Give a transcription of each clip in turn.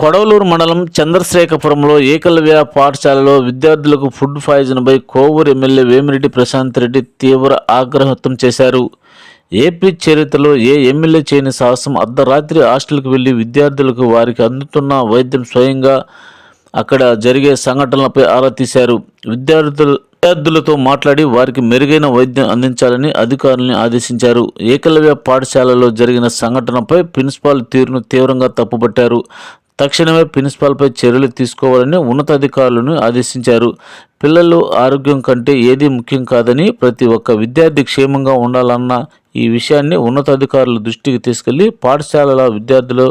కొడవలూరు మండలం చంద్రశేఖపురంలో ఏకలవ్య పాఠశాలలో విద్యార్థులకు ఫుడ్ పాయిజన్పై కోవూరు ఎమ్మెల్యే వేమిరెడ్డి ప్రశాంత్ రెడ్డి తీవ్ర ఆగ్రహం వ్యక్తం చేశారు. ఏపీ చరిత్రలో ఏ ఎమ్మెల్యే చేయని సాహసం అర్ధరాత్రి హాస్టల్కి వెళ్ళి విద్యార్థులకు వారికి అందుతున్న వైద్యం స్వయంగా అక్కడ జరిగే సంఘటనలపై ఆరా తీశారు. విద్యార్థులు విద్యార్థులతో మాట్లాడి వారికి మెరుగైన వైద్యం అందించాలని అధికారుల్ని ఆదేశించారు. ఏకలవ్య పాఠశాలలో జరిగిన సంఘటనపై ప్రిన్సిపాల్ తీరును తీవ్రంగా తప్పుపట్టారు. తక్షణమే ప్రిన్సిపాల్పై చర్యలు తీసుకోవాలని ఉన్నతాధికారులను ఆదేశించారు. పిల్లలు ఆరోగ్యం కంటే ఏదీ ముఖ్యం కాదని ప్రతి ఒక్క విద్యార్థి క్షేమంగా ఉండాలన్న ఈ విషయాన్ని ఉన్నతాధికారుల దృష్టికి తీసుకెళ్ళి పాఠశాలల విద్యార్థులు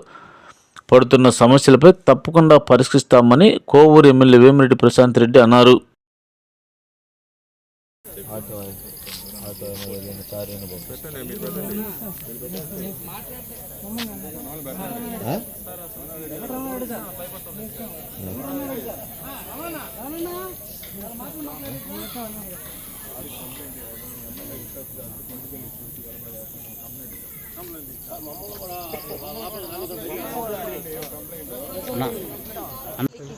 పడుతున్న సమస్యలపై తప్పకుండా పరిష్కరిస్తామని కోవూరు ఎమ్మెల్యే వేమిరెడ్డి ప్రశాంత్ రెడ్డి అన్నారు. ఆటో ఆటో ఏమైనా కారు అయినా పంపిస్తాను ఇది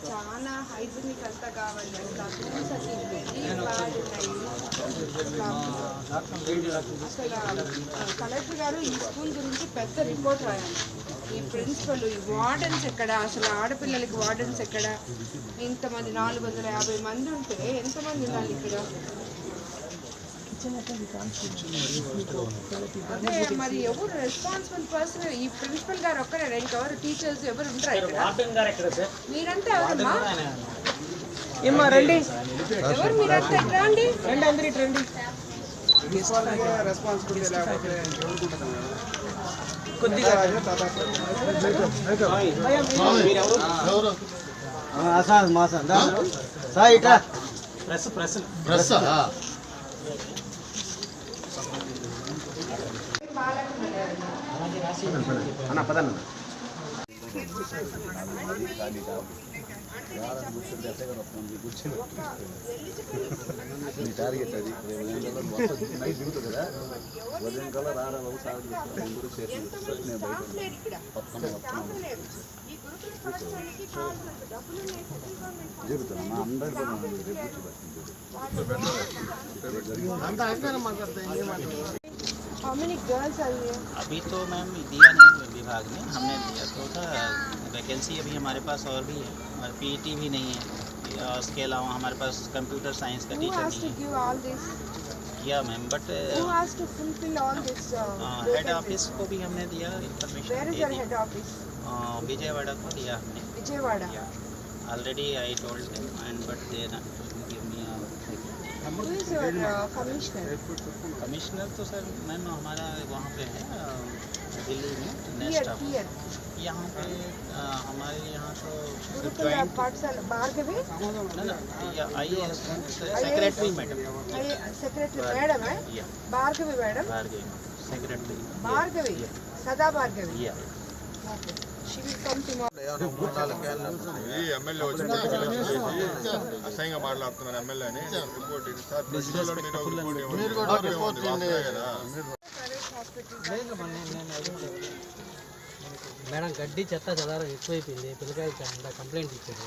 చాలా హైజీనిక్ అంతా కావాలి. అసలు ఉన్నాయి. అసలు కలెక్టర్ గారు ఈ స్కూల్ గురించి పెద్ద రిపోర్ట్ రాయాలి. ఈ ప్రిన్సిపల్ ఈ వార్డెన్స్ ఎక్కడ? అసలు ఆడపిల్లలకి వార్డెన్స్ ఎక్కడ? ఇంతమంది నాలుగు వందల యాభై మంది ఉంటే ఎంతమంది ఉండాలి ఇక్కడ? అదే మరి ఎవరు రెస్పాన్సిబుల్ పర్సన్ ఈ ప్రిన్సిపల్ గారు ఒక్కరే ఇంకెవరు టీచర్స్ ఎవరు ఉంటారు ఇక్కడ మీరంతా ఎవరమ్మా? ఏమ్మా రండి. ఎవరు మీరంతా రండి. రండి అందరి రండి. కొద్దిగా. Press press. నీ టార్గెట్ అది రేపు ఉదయం కల్లా నైట్ దిగుతుంది కదా ఉదయం కల్లా రారా బాబు సార్ నేను కూడా చేసి నేను బయట మొత్తం మొత్తం రేపు కూర్చోబెట్టింది How many girls are here? अभी तो मैम दिया नहीं विभाग ने हमने दिया तो था वैकेंसी अभी हमारे पास और भी है और पीईटी भी नहीं है और उसके अलावा हमारे पास कंप्यूटर साइंस का Who टीचर has to नहीं give all this? है किया ma'am but Who has to fulfill all this? Uh, head vacancies? Office को भी हमने दिया Where information is the your the head office? अ, विजयवाड़ा को दिया हमने Vijayawada. Already I told and but they give me commissioner तो सर मैम हमारा वहाँ पे है दिल्ली में नेक्स्ट यहाँ पे हमारे यहाँ तो I S secretary madam secretary madam है? भार्गवी मैडम भार्गवी सेक्रेटरी भार्गवी सदा Bhargavi okay. Okay. She will come tomorrow. ఈ ఎమ్మెల్యే వచ్చి అసహ్యంగా మాట్లాడుతున్నారు ఎమ్మెల్యేని రిపోర్ట్ ఇది సార్ ప్రిన్సిపల్ మీరు రిపోర్ట్ ఇవ్వండి వస్తాయి కదా మేడం గడ్డి చెత్త చెదారం ఎక్కువైపోయింది పిల్లకాయలకి అంత కంప్లైంట్ ఇచ్చారు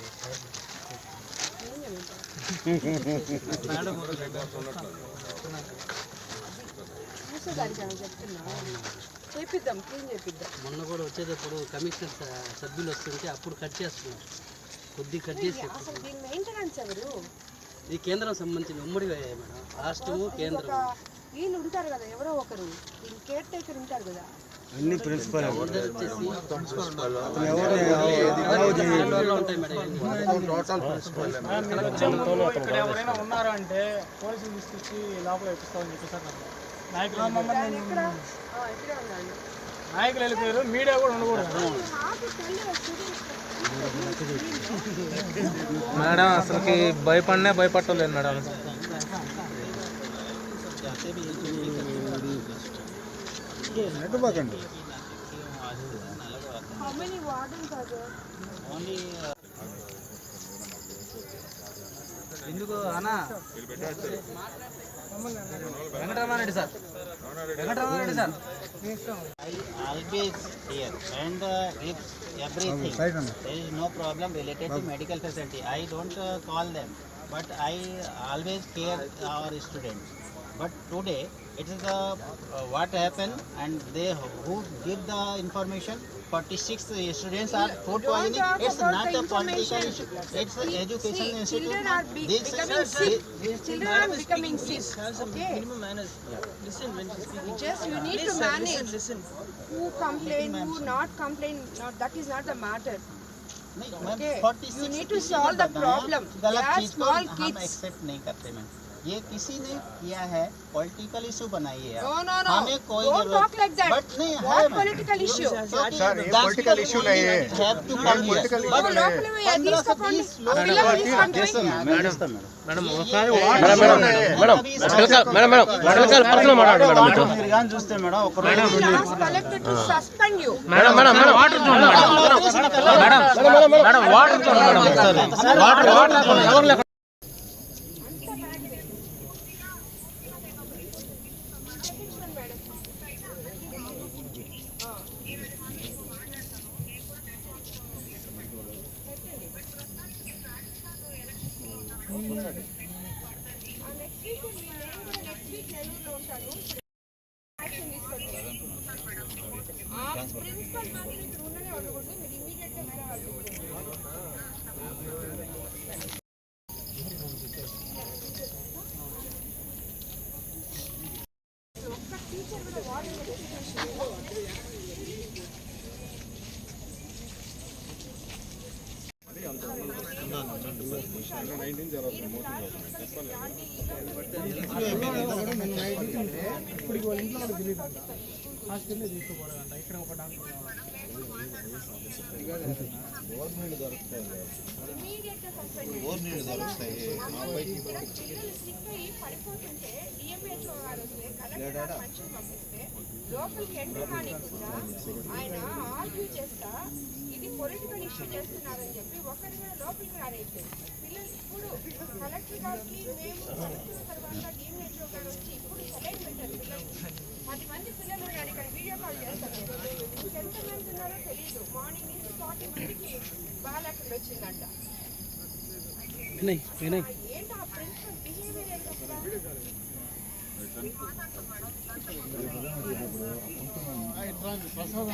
మేడం చూసేదానికి ఏమైనా చెప్తున్నా చేపిద్దాం క్లీన్ చేపిద్దాం. మొన్న కూడా వచ్చేటప్పుడు కమిషనర్ సభ్యులు వస్తుంటే అప్పుడు కట్ చేస్తున్నారు. కొద్ది కట్ చేసి అసలు దీని మెయింటెనెన్స్ ఎవరు? ఇది కేంద్రం సంబంధించిన ఉమ్మడి వ్యయం మేడం. రాష్ట్రము ఒక కేంద్రం వీళ్ళు ఉంటారు కదా ఎవరో ఒకరు. దీని కేర్ టేకర్ ఉంటారు కదా. ఇవన్నీ. ఇక్కడ ఎవరైనా ఉన్నారా అంటే పోలీసులు తీసుకొచ్చి లోపల ఎక్కిస్తామని చెప్పేసారు. నాయకులు వెళ్ళిపోయారు మీడియా కూడా ఉండకూడదు. మేడం అసలుకి భయపడినే భయపట్టలేదు మేడం. जाते ఎందుకు అన్నా Venkataramareddy sir Venkataramareddy sir I always here and uh, give everything. There is no problem related to medical facility. I don't uh, call them, but I always care our students. But today it is the uh, what happened and they who give the information. 46 students are food Don't poisoning. talk It's about not the a political information. issue. It's an See, education see, institute. children are be- This- becoming this- sick. this- Children are becoming sick. Okay. Just you need to manage. Who complain, who not complain. Not that is not the matter. नहीं, ma'am, Okay. 46 You need to किसी ने solve the बताया, problem. गलत They are चीज को small हम kids. Accept नहीं करते मैम ये किसी ने किया है पॉलिटिकल इशू बनाई है No, no, no. हमें कोई ज़रूरत like. बट नहीं है? सर ये पॉलिटिकल इशू नहीं है నెక్స్ట్ వీక్ నెల్లూరులో ఉంటాను ప్రిన్సిపల్ మేడం ఇక్కడ ఉండనే ఉండకూడదు మీరు ఇమీడియట్గా వేరే వాళ్ళు హాస్పిటల్ తీసుకోపోవాలంట ఇక్కడ ఒక డాక్టర్ కావాలి పిల్లలు సిక్ అయ్యి పడిపోతుంటే డిఎంహెచ్ఓ గారు దొరుకుతాయి లోపలికి ఎంటర్ కానికుండా ఆయన ఆర్గ్యూ చేస్తా ఇది పొలిటికల్ ఇష్యూ చేస్తున్నారని చెప్పి ఒకరి కూడా లోపలికి రాలేదు పిల్లలు ఇప్పుడు కలెక్టర్ గారికి మేము కలెక్టర్ తర్వాత డిఎంహెచ్ఓ గారు వచ్చి ఇప్పుడు సెలైన్ పెట్టారు పిల్లలకి పది మంది పిల్లలు ఉన్నారు ఇక్కడ వీడియో కాల్ చేస్తారు. ఎంతమంది ఉన్నారో తెలియదు మార్నింగ్ నుంచి ఫార్టీ మందికి బాగాలేకుండా వచ్చిందంట. ఏంటి ఆ ప్రిన్సిపల్ బిహేవియర్ ఏంటి అసలు?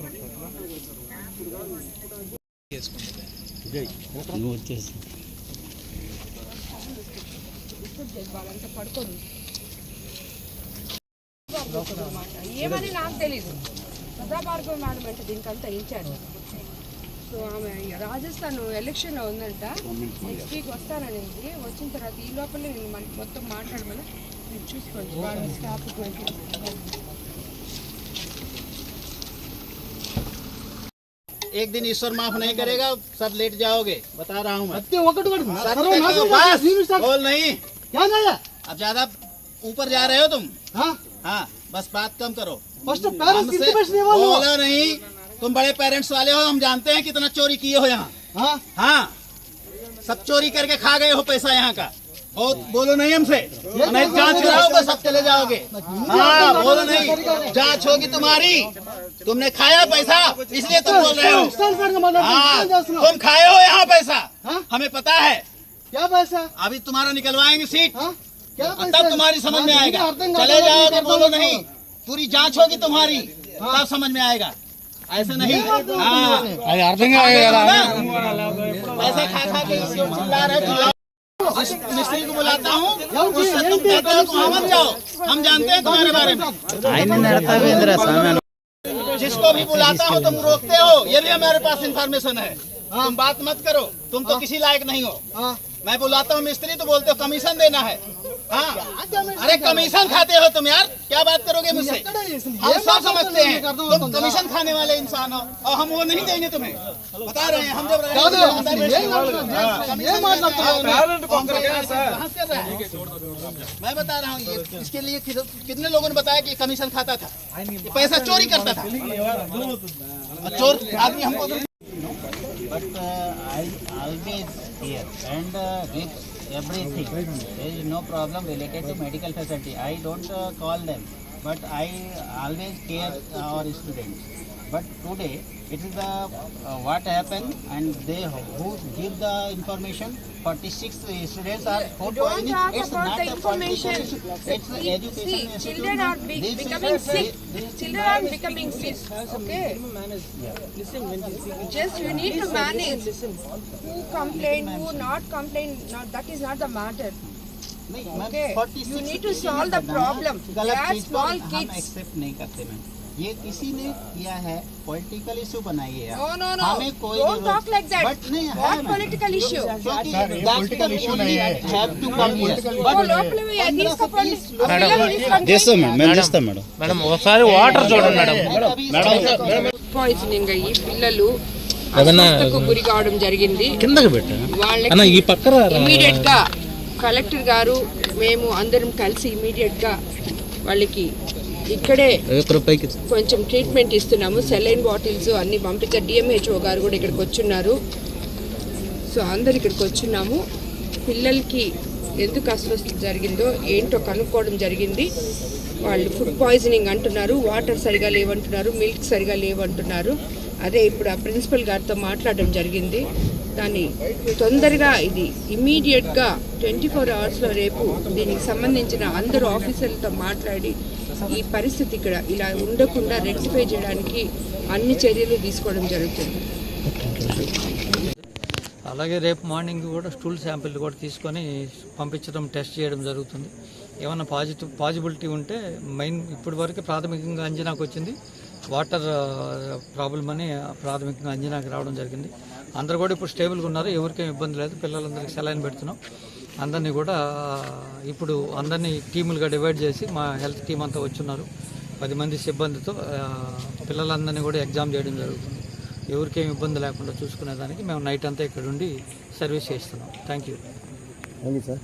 నువ్వు వచ్చేసి ఏమని నాకు తెలీదు. సదాభార్గవ్ మేడం అంటే దీనికంతా ఇచ్చారు సో ఆమె రాజస్థాన్ ఎలక్షన్ ఉందంట. నెక్స్ట్ వీక్ వస్తాననేది వచ్చిన తర్వాత ఈ లోపలే నేను మనకి మొత్తం మాట్లాడమని చూసుకోండి వాళ్ళ స్టాఫ్ एक दिन ईश्वर माफ़ नहीं करेगा सब लेट जाओगे बता रहा हूँ बोल नहीं। अब ज़्यादा ऊपर जा रहे हो तुम? हाँ। बस बात कम करो। बोलो नहीं तुम बड़े पेरेंट्स वाले हो हम जानते हैं कितना चोरी किए हो यहाँ। हाँ सब चोरी करके खा गए हो पैसा यहाँ का। बहुत बोलो नहीं हमसे। नहीं जाँच कराओगे सब चले जाओगे। हाँ बोलो नहीं। जाँच होगी तुम्हारी। तुमने खाया पैसा इसलिए तुम बोल रहे हो। हाँ, तुम खाए हो यहाँ पैसा। हमें पता है। क्या पैसा? अभी तुम्हारा निकलवाएँगे सीट। क्या तब तुम्हारी समझ में आएगा। चले जाओगे बोलो नहीं। पूरी जाँच होगी तुम्हारी। तब समझ में आएगा। ऐसा नहीं। हाँ? हाँ। पैसा खा खा के चिल्ला रहे मिस्त्री को बुलाता हूँ उससे तुम कहते हो तुम मत जाओ हम जानते हैं तुम्हारे बारे में। जिसको भी बुलाता हो तुम रोकते हो ये भी हमारे पास इन्फॉर्मेशन है। तुम बात मत करो तुम तो किसी लायक नहीं हो। मैं बुलाता हूँ मिस्त्री तो बोलते हो कमीशन देना है हाँ। अरे कमीशन खाते हो तुम यार। क्या बात करोगे मुझसे? हम सब समझते हैं तुम कमीशन खाने वाले इंसान हो और हम वो नहीं देंगे तुम्हें। बता रहे हैं हम जब हैं, हाँ, है? मैं बता रहा हूँ ये इसके लिए कितने लोगों ने बताया कि कमीशन खाता था? पैसा चोरी करता था। चोर आदमी हमको always here and uh, give everything. There is no problem related to medical facility. I don't uh, call them, but I always care our students. But today it is the uh, what happened and they who give the information 46 uh, students are for don't talk it's about the information. It's, it's the education see, children are be this becoming is, sick. This children are becoming sick. Okay. Yeah. Listen, when you just you need to manage. Listen. Who complain? Who not complain? Not that is not the matter. Okay. You need to solve the problem. They are small kids. Accept नहीं करते ma'am ये किसी ने किया है political issue बनाई है No, no, no. हमें कोई Don't जरूरत- talk like that. But नहीं है What मैम। political issue? क्योंकि that's the only have to come here. Oh, లోపల పోయి అది తీసుకోపోండి. ఆ పిల్లల్ని తీసుకొని పోయి. మేడం ఒకసారి వాటర్ చూడండి మేడం పాయిజనింగ్ అయ్యి పిల్లలు అస్వస్థకు గురి కావడం జరిగింది కిందకి పెట్టు వాళ్ళకి ఈ పక్కన ఇమీడియట్ గా కలెక్టర్ గారు మేము అందరం కలిసి ఇమీడియట్ గా వాళ్ళకి ఇక్కడే కొంచెం ట్రీట్మెంట్ ఇస్తున్నాము. సెలైన్ బాటిల్స్ అన్ని పంపించారు డిఎంహెచ్ఓ గారు కూడా ఇక్కడికి వచ్చున్నారు. సో అందరు ఇక్కడికి వచ్చున్నాము. పిల్లలకి ఎందుకు అస్వస్థత జరిగిందో ఏంటో కనుక్కోవడం జరిగింది. వాళ్ళు ఫుడ్ పాయిజనింగ్ అంటున్నారు. వాటర్ సరిగా లేవంటున్నారు. మిల్క్ సరిగా లేవంటున్నారు. అదే ఇప్పుడు ఆ ప్రిన్సిపల్ గారితో మాట్లాడడం జరిగింది. దాన్ని తొందరగా ఇది ఇమీడియట్గా ట్వంటీ ఫోర్ అవర్స్లో రేపు దీనికి సంబంధించిన అందరూ ఆఫీసర్లతో మాట్లాడి ఈ పరిస్థితి ఇక్కడ ఇలా ఉండకుండా రెక్టిఫై చేయడానికి అన్ని చర్యలు తీసుకోవడం జరుగుతుంది. అలాగే రేపు మార్నింగ్ కూడా స్టూల్ శాంపిల్ కూడా తీసుకొని పంపించడం టెస్ట్ చేయడం జరుగుతుంది. ఏమైనా పాజిటివ్ పాజిబిలిటీ ఉంటే మెయిన్ ఇప్పటి వరకు ప్రాథమికంగా అంచనాకు వచ్చింది. వాటర్ ప్రాబ్లం అని ప్రాథమికంగా అంచనాకి రావడం జరిగింది. అందరు కూడా ఇప్పుడు స్టేబుల్గా ఉన్నారు. ఎవరికేం ఇబ్బంది లేదు. పిల్లలందరికీ సెలైన్ పెడుతున్నాం. అందరినీ కూడా ఇప్పుడు అందరినీ టీములుగా డివైడ్ చేసి మా హెల్త్ టీం అంతా వచ్చున్నారు. పది మంది సిబ్బందితో పిల్లలందరినీ కూడా ఎగ్జామ్ చేయడం జరుగుతుంది. ఎవరికేం ఇబ్బంది లేకుండా చూసుకునేదానికి మేము నైట్ అంతా ఇక్కడ ఉండి సర్వీస్ చేస్తున్నాం. Thank you. Thank you sir.